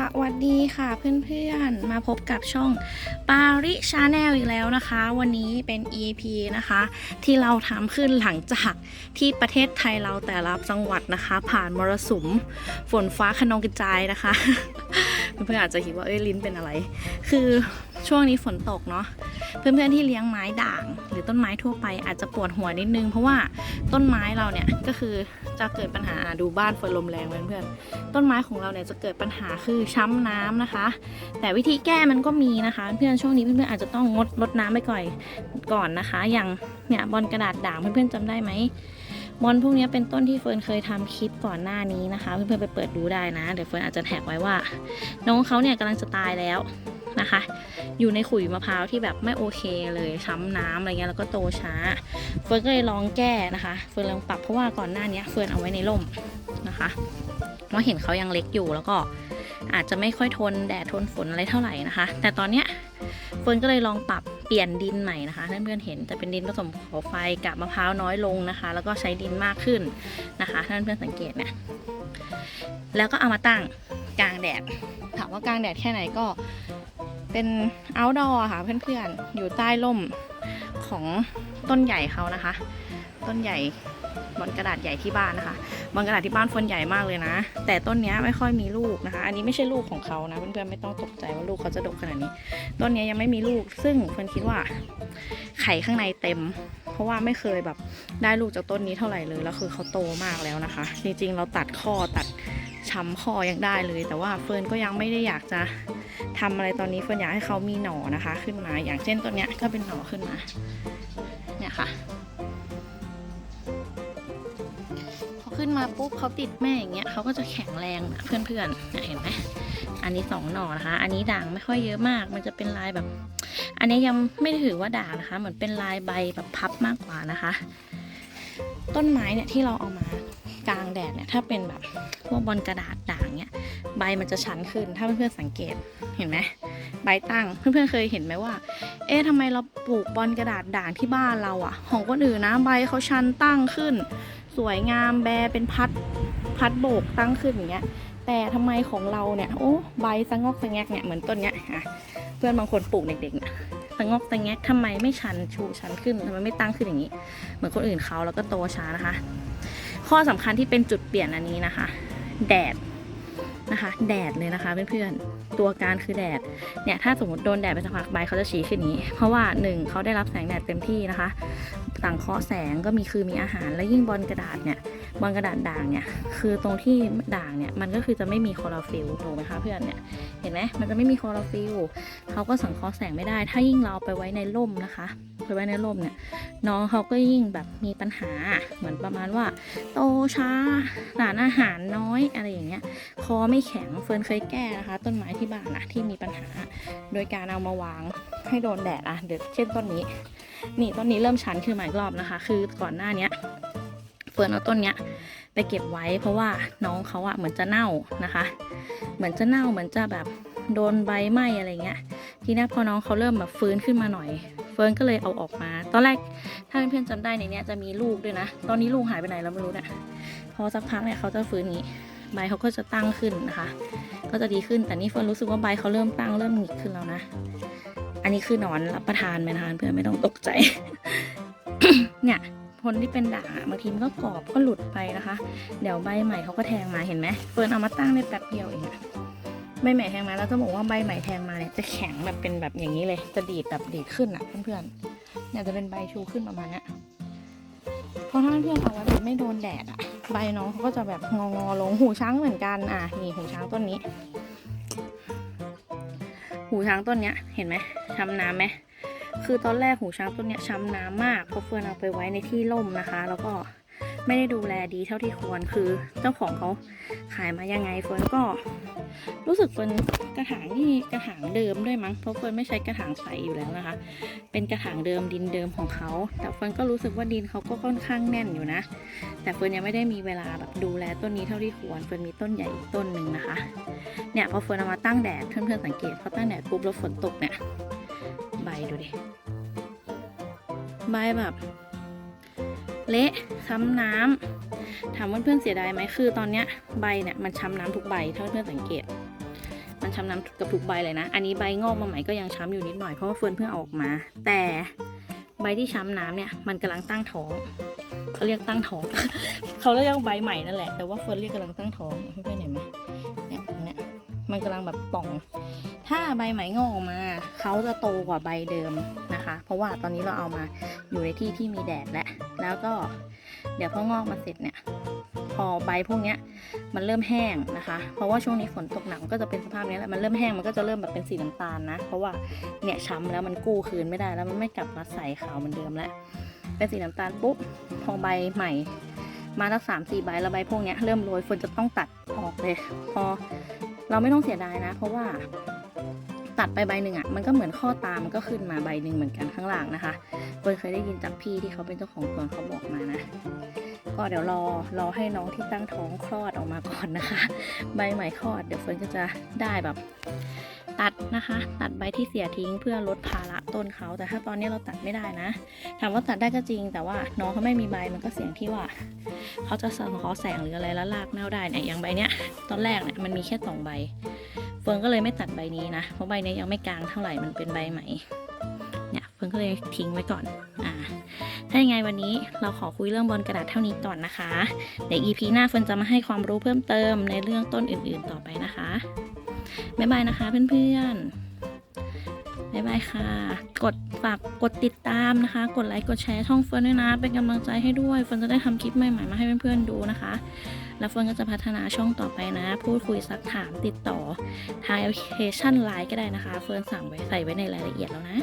สวัสดีค่ะเพื่อนๆ มาพบกับช่องปาริชาแนลอีกแล้วนะคะ วันนี้เป็น EP นะคะ ที่เราทำขึ้นหลังจากที่ประเทศไทยเราแต่ละจังหวัดนะคะ ผ่านมรสุมฝนฟ้าขนองกระจายนะคะ เพื่อนๆอาจจะคิดว่าเอ้ยลิ้นเป็นอะไร คือ ช่วงนี้ฝนตกเนาะเพื่อนๆที่เลี้ยงไม้ด่าง หรือต้นไม้ทั่วไปอาจจะปวดหัวนิดนึง เพราะว่าต้นไม้เราเนี่ยก็คือจะเกิดปัญหาดูบ้านฝนลมแรงเพื่อนๆต้นไม้ของเราเนี่ยจะเกิดปัญหาคือช้ำน้ำนะคะ แต่วิธีแก้มันก็มีนะคะเพื่อนช่วงนี้เพื่อนๆอาจจะต้องงดลดน้ำไปก่อนก่อนนะคะ อย่างเนี่ยบอลกระดาษด่างเพื่อนๆจำได้ไหม บอลพวกนี้เป็นต้นที่เฟิร์นเคยทำคลิปก่อนหน้านี้นะคะ เพื่อนๆไปเปิดดูได้นะ เดี๋ยวเฟิร์นอาจจะแท็กไว้ว่า น้องเขาเนี่ยกำลังจะตายแล้วนะคะ อยู่ในขุยมะพร้าวที่แบบไม่โอเคเลยช้ำน้ำอะไรเงี้ยแล้วก็โตช้า เฟิร์นก็เลยลองแก้นะคะ เฟิร์นลองปรับเพราะว่าก่อนหน้านี้เฟิร์นเอาไว้ในร่มนะคะเพราะเห็นเขายังเล็กอยู่แล้วก็อาจจะไม่ค่อยทนแดดทนฝนอะไรเท่าไหร่นะคะ แต่ตอนเนี้ยเฟิร์นก็เลยลองปรับ ปลี่ยนดินใหม่นะคะเพื่อนๆเห็นจะเป็นดินผสมขอไฟกับมะพร้าวน้อยลงนะคะ แล้วก็ใช้ดินมากขึ้นนะคะถ้านเพื่อนสังเกตเนี่ยแล้วก็เอามาตั้งกลางแดดถามว่ากลางแดดแค่ไหนก็เป็น outdoor ค่ะเพื่อนๆอยู่ใต้ร่มของต้นใหญ่เขานะคะ ต้นใหญ่บนกระดาษใหญ่ที่บ้านนะคะ บอนกระดาษที่บ้านเฟิร์นใหญ่มากเลยนะ แต่ต้นนี้ไม่ค่อยมีลูกนะคะ อันนี้ไม่ใช่ลูกของเขานะเพื่อนๆไม่ต้องตกใจว่าลูกเขาจะดกขนาดนี้ ต้นนี้ยังไม่มีลูก ซึ่งเฟิร์นคิดว่าไข่ข้างในเต็ม เพราะว่าไม่เคยแบบได้ลูกจากต้นนี้เท่าไหร่เลยแล้วคือเขาโตมากแล้วนะคะ จริงๆ เราตัดข้อตัดช้ำคอยังได้เลย แต่ว่าเฟิร์นก็ยังไม่ได้อยากจะทำอะไรตอนนี้เฟิร์นอยากให้เขามีหนอนะคะ ขึ้นมาอย่างเช่นต้นเนี้ยก็เป็นหนอขึ้นมาเนี่ยค่ะ ขึ้นมาปุ๊บเขาติดแม่อย่างเงี้ยเขาก็จะแข็งแรงนะเพื่อนๆเนี่ยเห็นไหมอันนี้สองหน่อนะคะ อันนี้ด่างไม่ค่อยเยอะมาก มันจะเป็นลายแบบ อันนี้ยังไม่ถือว่าด่างนะคะ เหมือนเป็นลายใบแบบพับมากกว่านะคะ ต้นไม้เนี่ยที่เราเอามากลางแดดเนี่ยถ้าเป็นแบบพวกบอลกระดาษด่างเนี่ยใบมันจะชันขึ้น ถ้าเพื่อนๆสังเกตเห็นไหมใบตั้งเพื่อนๆเคยเห็นไหมว่า เอ๊ะทำไมเราปลูกบอลกระดาษด่างที่บ้านเราอะของคนอื่นนะใบเขาชันตั้งขึ้น สวยงามแบเป็นพัดพัดโบกตั้งขึ้นอย่างเงี้ย แต่ทำไมของเราเนี่ยโอ้ใบสะงอกสะแงกเนี่ยเหมือนต้นเนี้ยอะเพื่อนบางคนปลูกเด็กๆเนี่ยสะงอกสะแงกทำไมไม่ชันชูชันขึ้นทำไมไม่ตั้งขึ้นอย่างนี้ เหมือนคนอื่นเขาแล้วก็โตช้านะคะ ข้อสำคัญที่เป็นจุดเปลี่ยนอันนี้นะคะ แดด นะคะ แดดเลยนะคะเพื่อนๆตัวการคือแดดเนี่ยถ้าสมมติโดนแดดไปสักพักใบเขาจะชี้ขึ้นนี้ เพราะว่าหนึ่งเขาได้รับแสงแดดเต็มที่นะคะสังเคราะห์แสงก็มีคือมีอาหารและยิ่งบอลกระดาษเนี่ย บอลกระดาษด่างเนี่ยคือตรงที่ด่างเนี่ยมันก็คือจะไม่มีคลอโรฟิลถูกไหมคะเพื่อนเนี่ยเห็นไหมมันจะไม่มีคลอโรฟิลเขาก็สังเคราะห์แสงไม่ได้ ถ้ายิ่งเราเอาไปไว้ในร่มนะคะไปไว้ในร่มเนี่ยน้องเขาก็ยิ่งแบบมีปัญหาเหมือนประมาณว่า โตช้าสารอาหารน้อยอะไรอย่างเงี้ยคอไม่แข็งเฟิร์นเคยแก้นะคะ ต้นไม้ที่บ้านนะที่มีปัญหา โดยการเอามาวางให้โดนแดดอะเดี๋ยวเช่นต้นนี้ นี่ต้นนี้เริ่มชันขึ้นมาอีกรอบนะคะ คือก่อนหน้าเนี้ย เฟิร์นเอาต้นเนี้ยไปเก็บไว้เพราะว่าน้องเขาอะเหมือนจะเน่านะคะ เหมือนจะเน่าเหมือนจะแบบโดนใบไหม้อะไรเงี้ย ทีนี้พอน้องเขาเริ่มแบบฟื้นขึ้นมาหน่อย เฟิร์นก็เลยเอาออกมา ตอนแรกถ้าเพื่อนๆจำได้ในเนี้ยจะมีลูกด้วยนะ ตอนนี้ลูกหายไปไหนเราไม่รู้เนี่ยพอสักพักเนี่ยเขาจะฟื้นอย่างนี้ใบเขาก็จะตั้งขึ้นนะคะ ก็จะดีขึ้นแต่นี่เฟิร์นรู้สึกว่าใบเขาเริ่มตั้งเริ่มหงิกขึ้นแล้วนะ อันนี้คือหนอนรับประทานไหมนะคะเพื่อนไม่ต้องตกใจ คนที่เป็นด่างอะบางทีมันก็กรอบก็หลุดไปนะคะ เดี๋ยวใบใหม่เขาก็แทงมาเห็นไหมเฟิร์นเอามาตั้งได้แป๊บเดียวเองใบใหม่แทงมาแล้วจะบอกว่าใบใหม่แทงมาเนี่ยจะแข็งแบบเป็นแบบอย่างนี้เลย จะดีดแบบดีดขึ้นอะเพื่อนๆเนี่ยจะเป็นใบชูขึ้นประมาณนี้เพราะถ้าเพื่อนเอาไว้แบบไม่โดนแดดอะใบน้องเขาก็จะแบบงองอๆลงหูช้างเหมือนกันอะนี่หูช้างต้นนี้ หูช้างต้นเนี้ยเห็นไหมช้ำน้ำไหม คือตอนแรกหูช้างต้นเนี้ยช้ำน้ำมากเพราะเฟิร์นเอาไปไว้ในที่ร่มนะคะ แล้วก็ไม่ได้ดูแลดีเท่าที่ควรคือเจ้าของเขาขายมายังไงเฟิร์นก็ รู้สึกเฟิร์นกระถางที่กระถางเดิมด้วยมั้งเพราะเฟิร์นไม่ใช้กระถางใสอยู่แล้วนะคะ เป็นกระถางเดิมดินเดิมของเขา แต่เฟิร์นก็รู้สึกว่าดินเขาก็ค่อนข้างแน่นอยู่นะ แต่เฟิร์นยังไม่ได้มีเวลาแบบดูแลต้นนี้เท่าที่ควรเฟิร์นมีต้นใหญ่อีกต้นหนึ่งนะคะเนี่ยพอเฟิร์นเอามาตั้งแดดเพื่อนๆสังเกตพอตั้งแดดปุ๊บแล้วฝนตกเนี่ย ใบดูดิ ใบแบบ เละช้ำน้ำถามว่าเพื่อนๆเสียดายไหมคือตอนเนี้ยใบเนี่ยมันช้ำน้ำทุกใบถ้าเพื่อนๆสังเกต มันช้ำน้ำกับทุกใบเลยนะ อันนี้ใบงอกมาใหม่ก็ยังช้ำอยู่นิดหน่อยเพราะว่าเฟิร์นเพิ่งเอาออกมา แต่ใบที่ช้ำน้ำเนี่ยมันกำลังตั้งท้องเขาเรียกตั้งท้อง เขาเรียกใบใหม่นั่นแหละแต่ว่าเฟิร์นเรียกกำลังตั้งท้องเพื่อนเห็นไหมเนี่ยตรงเนี่ยมันกำลังแบบป่อง ถ้าใบใหม่งอกออกมาเขาจะโตกว่าใบเดิมนะคะ เพราะว่าตอนนี้เราเอามาอยู่ในที่ที่มีแดดแล้วแล้วก็เดี๋ยวพองอกมาเสร็จเนี่ยพอใบพวกนี้มันเริ่มแห้งนะคะ เพราะว่าช่วงนี้ฝนตกหนักก็จะเป็นสภาพนี้แหละ มันเริ่มแห้งมันก็จะเริ่มแบบเป็นสีน้ำตาลนะ เพราะว่าเนี่ยช้ำแล้วมันกู้คืนไม่ได้แล้วมันไม่กลับมาใสขาวเหมือนเดิมแล้ว เป็นสีน้ำตาลปุ๊บพอใบใหม่ มาสักสามสี่ใบแล้วใบพวกนี้เริ่มโรยฝนจะต้องตัดออกเลย พอเราไม่ต้องเสียดายนะ เพราะว่า ตัดไปใบหนึ่งอะมันก็เหมือนข้อตามันก็ขึ้นมาใบหนึ่งเหมือนกันข้างล่างนะคะเฟินเคยได้ยินจากพี่ที่เขาเป็นเจ้าของสวนเขาบอกมานะ ก็เดี๋ยวรอรอให้น้องที่ตั้งท้องคลอดออกมาก่อนนะคะ ใบใหม่คลอดเดี๋ยวเฟิร์นก็จะได้แบบตัดนะคะ ตัดใบที่เสียทิ้งเพื่อลดภาระต้นเขา แต่ถ้าตอนนี้เราตัดไม่ได้นะถามว่าตัดได้ก็จริง แต่ว่าน้องเขาไม่มีใบมันก็เสี่ยงที่ว่า เขาจะสังเคราะห์แสงหรืออะไรแล้วรากเน่าได้เนี่ยอย่างใบเนี้ยตอนแรกเนี่ยมันมีแค่สองใบ เฟิร์นก็เลยไม่ตัดใบนี้นะ เพราะใบนี้ยยังไม่กลางเท่าไหร่มันเป็นใบใหม่เนี่ยเฟิร์นก็เลยทิ้งไว้ก่อนอ่าถ้ายังไงวันนี้เราขอคุยเรื่องบอลกระดาษเท่านี้ก่อนนะคะเดี๋ยว EP หน้าเฟิร์นจะมาให้ความรู้เพิ่มเติมในเรื่องต้นอื่นๆต่อไปนะคะบ๊ายบายนะคะเพื่อนๆ บ๊ายบายค่ะ กดฝากกดติดตามนะคะ กดไลค์กดแชร์ช่องเฟิร์นด้วยนะ เป็นกำลังใจให้ด้วยเฟิร์นจะได้ทำคลิปใหม่ๆมาให้เพื่อนๆดูนะคะ แล้วเฟิร์นก็จะพัฒนาช่องต่อไปนะ พูดคุยซักถามติดต่อทางแอปพลิเคชันไลน์ก็ได้นะคะ เฟิร์นสั่งไว้ใส่ไว้ในรายละเอียดแล้วนะ